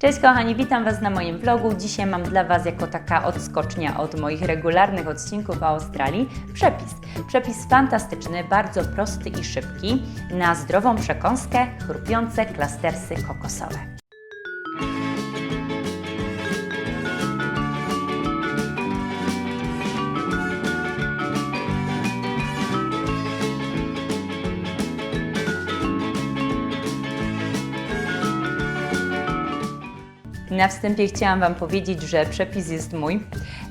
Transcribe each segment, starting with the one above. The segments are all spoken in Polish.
Cześć kochani, witam Was na moim vlogu. Dzisiaj mam dla Was jako taka odskocznia od moich regularnych odcinków o Australii przepis. Przepis fantastyczny, bardzo prosty i szybki na zdrową przekąskę, chrupiące klastersy kokosowe. Na wstępie chciałam Wam powiedzieć, że przepis jest mój,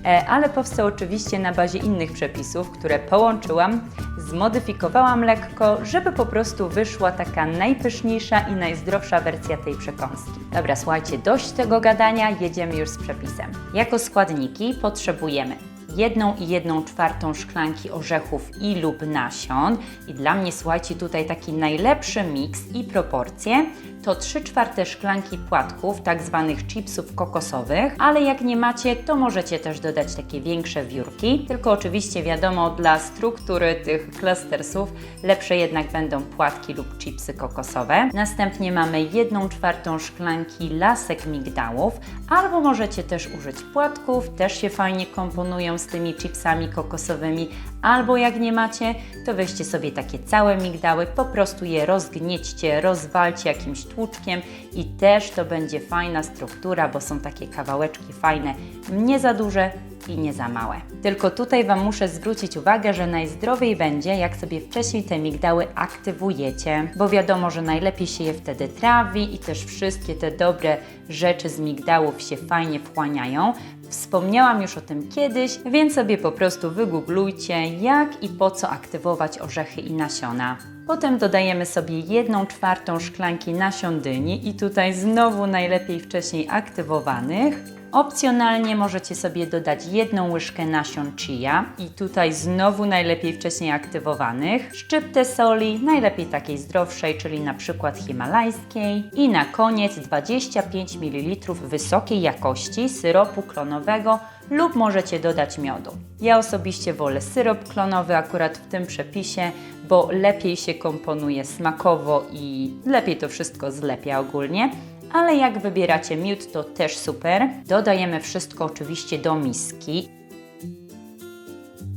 e, ale powstał oczywiście na bazie innych przepisów, które połączyłam, zmodyfikowałam lekko, żeby po prostu wyszła taka najpyszniejsza i najzdrowsza wersja tej przekąski. Dobra, słuchajcie, dość tego gadania, jedziemy już z przepisem. Jako składniki potrzebujemy jedną i jedną czwartą szklanki orzechów i lub nasion. I dla mnie, słuchajcie, tutaj taki najlepszy miks i proporcje to 3 czwarte szklanki płatków, tak zwanych chipsów kokosowych, ale jak nie macie, to możecie też dodać takie większe wiórki, tylko oczywiście wiadomo, dla struktury tych klastersów lepsze jednak będą płatki lub chipsy kokosowe. Następnie mamy 1 czwartą szklanki lasek migdałów, albo możecie też użyć płatków, też się fajnie komponują z tymi chipsami kokosowymi, albo jak nie macie, to weźcie sobie takie całe migdały, po prostu je rozgniećcie, rozwalcie jakimś tłuczkiem i też to będzie fajna struktura, bo są takie kawałeczki fajne, nie za duże i nie za małe. Tylko tutaj Wam muszę zwrócić uwagę, że najzdrowiej będzie, jak sobie wcześniej te migdały aktywujecie, bo wiadomo, że najlepiej się je wtedy trawi i też wszystkie te dobre rzeczy z migdałów się fajnie wchłaniają. Wspomniałam już o tym kiedyś, więc sobie po prostu wygooglujcie, jak i po co aktywować orzechy i nasiona. Potem dodajemy sobie 1 czwartą szklanki nasion dyni i tutaj znowu najlepiej wcześniej aktywowanych. Opcjonalnie możecie sobie dodać jedną łyżkę nasion chia i tutaj znowu najlepiej wcześniej aktywowanych, szczyptę soli, najlepiej takiej zdrowszej, czyli na przykład himalajskiej i na koniec 25 ml wysokiej jakości syropu klonowego lub możecie dodać miodu. Ja osobiście wolę syrop klonowy akurat w tym przepisie, bo lepiej się komponuje smakowo i lepiej to wszystko zlepia ogólnie ale jak wybieracie miód, to też super. Dodajemy wszystko oczywiście do miski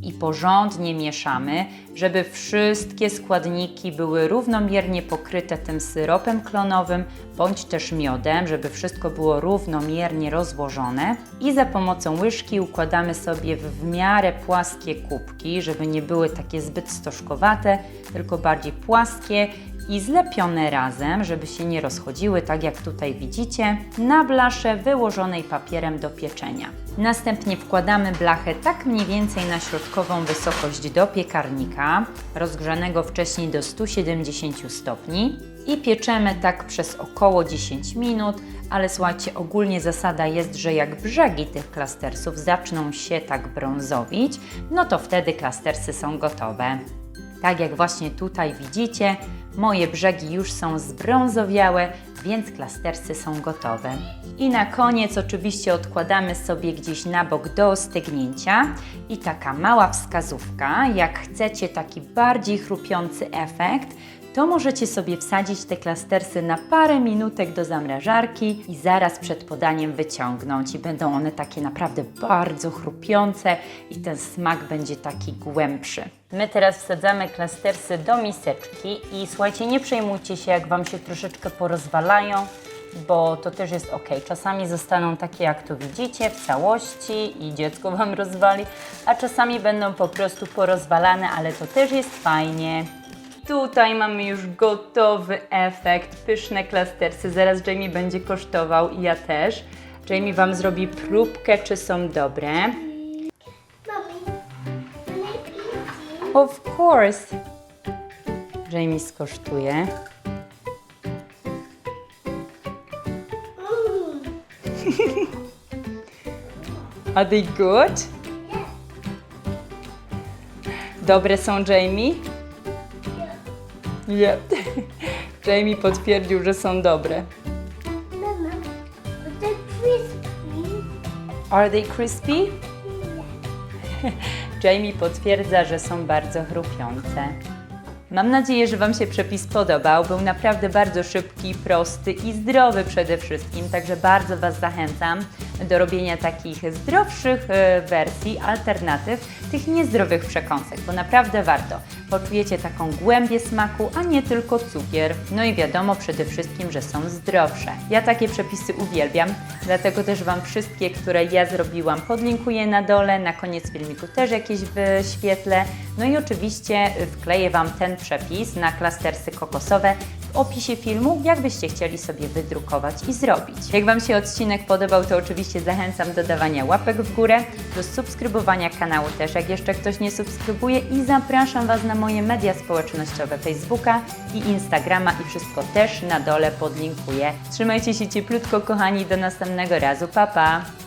i porządnie mieszamy, żeby wszystkie składniki były równomiernie pokryte tym syropem klonowym bądź też miodem, żeby wszystko było równomiernie rozłożone. I za pomocą łyżki układamy sobie w, miarę płaskie kubki, żeby nie były takie zbyt stożkowate, tylko bardziej płaskie i zlepione razem, żeby się nie rozchodziły, tak jak tutaj widzicie, na blaszę wyłożonej papierem do pieczenia. Następnie wkładamy blachę tak mniej więcej na środkową wysokość do piekarnika, rozgrzanego wcześniej do 170 stopni i pieczemy tak przez około 10 minut, ale słuchajcie, ogólnie zasada jest, że jak brzegi tych klastersów zaczną się tak brązowić, no to wtedy klastersy są gotowe. Tak jak właśnie tutaj widzicie, moje brzegi już są zbrązowiałe, więc klastersy są gotowe. I na koniec oczywiście odkładamy sobie gdzieś na bok do ostygnięcia i taka mała wskazówka, jak chcecie taki bardziej chrupiący efekt, to możecie sobie wsadzić te klastersy na parę minutek do zamrażarki i zaraz przed podaniem wyciągnąć. I będą one takie naprawdę bardzo chrupiące i ten smak będzie taki głębszy. My teraz wsadzamy klastersy do miseczki i słuchajcie, nie przejmujcie się, jak Wam się troszeczkę porozwalają, bo to też jest ok. Czasami zostaną takie, jak tu widzicie, w całości i dziecko Wam rozwali, a czasami będą po prostu porozwalane, ale to też jest fajnie. Tutaj mamy już gotowy efekt, pyszne klastersy. Zaraz Jamie będzie kosztował i ja też. Jamie Wam zrobi próbkę, czy są dobre. Of course. Jamie skosztuje. Are they good? Dobre są Jamie? Yep. Jamie potwierdził, że są dobre. Mama, but they're crispy. Are they crispy? Jamie potwierdza, że są bardzo chrupiące. Mam nadzieję, że Wam się przepis podobał. Był naprawdę bardzo szybki, prosty i zdrowy przede wszystkim, także bardzo Was zachęcam do robienia takich zdrowszych e, wersji, alternatyw tych niezdrowych przekąsek, bo naprawdę warto. Poczujecie taką głębię smaku, a nie tylko cukier. No i wiadomo przede wszystkim, że są zdrowsze. Ja takie przepisy uwielbiam, dlatego też Wam wszystkie, które ja zrobiłam, podlinkuję na dole. Na koniec filmiku też jakieś wyświetlę. No i oczywiście wkleję Wam ten przepis na klastersy kokosowe opisie filmu, jakbyście chcieli sobie wydrukować i zrobić. Jak Wam się odcinek podobał, to oczywiście zachęcam do dawania łapek w górę, do subskrybowania kanału też, jak jeszcze ktoś nie subskrybuje i zapraszam Was na moje media społecznościowe Facebooka i Instagrama i wszystko też na dole podlinkuję. Trzymajcie się cieplutko kochani, do następnego razu, pa pa!